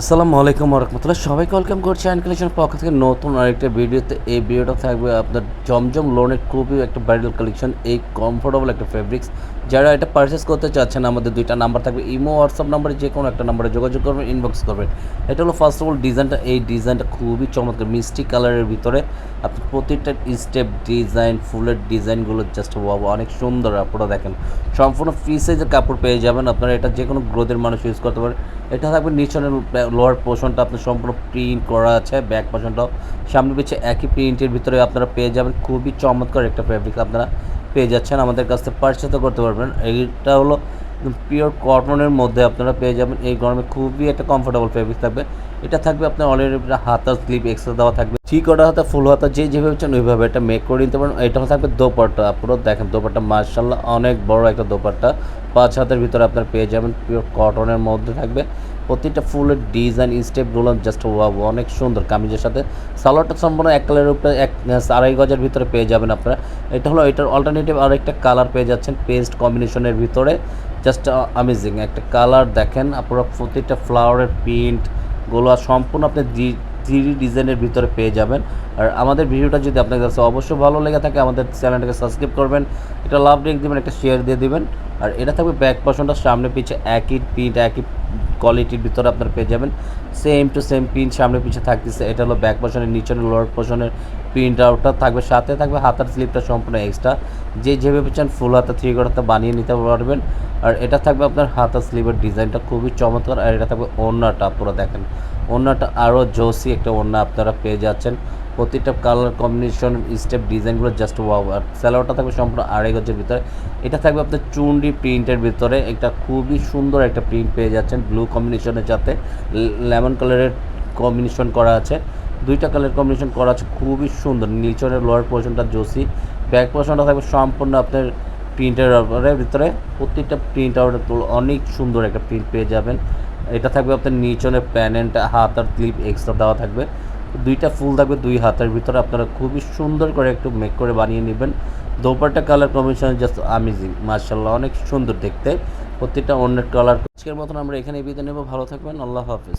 আসসালামু আলাইকুম রহমতুল্লাহ। সবাইকে ওয়েলকাম করছি অ্যান্ড কালেকশন পক্ষ থেকে নতুন আরেকটা ভিডিওতে এই ভিডিওটা থাকবে আপনার জমজম লোনের খুবই একটা ব্রাইডাল কালেকশন এই কমফোর্টেবল একটা ফেব্রিক্স যারা এটা পারচেস করতে চাচ্ছেন, আমাদের দুইটা নাম্বার থাকবে। ইমো হোয়াটসঅ্যাপ নাম্বারে যে কোনো একটা নাম্বারে যোগাযোগ করবেন ইনবক্স করবেন। এটা হলো ফার্স্ট অফ অল ডিজাইনটা এই ডিজাইনটা খুবই চমৎকার, মিষ্টি কালারের ভিতরে। আপনি প্রতিটা স্টেপ ডিজাইন ফুলের ডিজাইনগুলো জাস্ট বাবা অনেক সুন্দর আপনারা দেখেন। সম্পূর্ণ ফ্রি সাইজের কাপড় পেয়ে যাবেন। আপনারা এটা যে কোনো গ্রোথের মানুষ ইউজ করতে পারেন এটা থাকবে নিচনের লোয়ার পোর্শনটা আপনার সম্পূর্ণ প্রিন্ট করা আছে ব্যাক পোর্শনটাও সামনে পিছিয়ে একই প্রিন্টের ভিতরে আপনারা পেয়ে যাবেন, খুবই চমৎকার একটা ফ্যাব্রিক আপনারা পেয়ে যাচ্ছেন। আমাদের কাছ থেকে পার্চেসও করতে পারবেন। এইটা হলো পিওর কটনের মধ্যে আপনারা পেয়ে যাবেন। এই গরমে খুবই একটা কমফোর্টেবল ফেব্রিক থাকবে। এটা থাকবে আপনার অলরেডি হাতা স্লিপ এক্সট্রা দেওয়া থাকবে। থ্রি কটা হাতা ফুল হাতা, যে যেভাবে চান ওইভাবে এটা মেক করে নিতে পারেন। এটা থাকবে দোপাট্টা। আপনারা দেখেন, দোপাট্টা মার্শাল্লাহ অনেক বড় একটা দোপাট্টা। পাঁচ হাতের ভিতরে আপনার পেয়ে যাবেন পিওর কটনের মধ্যে থাকবে। প্রতিটা ফুলের ডিজাইন স্টেপগুলো জাস্ট ওয়াও অনেক সুন্দর কামিজের সাথে। সালোয়ারটা সম্পূর্ণ এক কালারের উপরে, এক আড়াই গজের ভিতরে পেয়ে যাবেন আপনারা। এটা হলো, এটার অল্টারনেটিভ আরেকটা কালার পেয়ে যাচ্ছেন পেস্ট কম্বিনেশনের ভিতরে। জাস্ট আমেজিং একটা কালার দেখেন, আপনারা প্রতিটা ফ্লাওয়ারের প্রিন্টগুলো সম্পূর্ণ আপনি থ্রি ডিজাইনের ভিতরে পেয়ে যাবেন। আর আমাদের ভিডিওটা যদি আপনার কাছে অবশ্যই ভালো লেগে থাকে, আমাদের চ্যানেলটাকে সাবস্ক্রাইব করবেন এটা লাভ রেখ দেবেন, একটা শেয়ার দিয়ে দিবেন। আর এটা থাকবে ব্যাক পশনটা সামনে পিছে একই পিঠ একই কোয়ালিটির ভিতরে আপনার পেয়ে যাবেন। সেম টু সেম প্রিন্ট সামনে পিছে থাকতেছে। এটা হলো ব্যাক পশনের নিচের লোয়ার পশনের প্রিন্ট আউটটা থাকবে সাথে, থাকবে হাতার স্লিপটা সম্পূর্ণ এক্সট্রা যে যেভাবে চান ফুল হাতা থ্রি হাতা বানিয়ে নিতে পারবেন। আর এটা থাকবে আপনার হাতার স্লিপের ডিজাইনটা খুবই চমৎকার। আর এটা থাকবে ওড়নাটা পুরো দেখেন। ওড়নাটা আরও জোসি একটা ওড়না আপনারা পেয়ে যাচ্ছেন। প্রতিটা কালার কম্বিনেশন স্টেপ ডিজাইনগুলো জাস্ট ওয়াও আর স্যালোয়ারটা থাকবে সম্পূর্ণ আড়াই গজের ভিতরে। এটা থাকবে আপনার চুন্ডি প্রিন্টের ভিতরে। একটা খুবই সুন্দর একটা প্রিন্ট পেয়ে যাচ্ছেন ব্লু কম্বিনেশনের সাথে লেমন কালারের কম্বিনেশন করা আছে। দুইটা কালার কম্বিনেশন করা আছে, খুবই সুন্দর। নিচনের লোয়ার পোর্শনটা জোসি। ব্যাক পোর্শনটা থাকবে সম্পূর্ণ আপনার প্রিন্টের ভিতরে প্রত্যেকটা প্রিন্ট আউট অনেক সুন্দর একটা প্রিন্ট পেয়ে যাবেন। এটা থাকবে আপনার নিচনের প্যানেলটা হাত আর ক্লিপ এক্সট্রা দেওয়া থাকবে। দুইটা ফুল থাকবে দুই হাতের ভিতরে। আপনারা খুবই সুন্দর করে একটু মেক করে বানিয়ে নেবেন। দোপারটা কালার কম্বিনেশন জাস্ট আমেজিং মার্শাল্লাহ অনেক সুন্দর দেখতে। প্রত্যেকটা অন্যের কালার আজকের মতন আমরা এখানে বিদায় নেব। ভালো থাকবেন, আল্লাহ হাফিজ।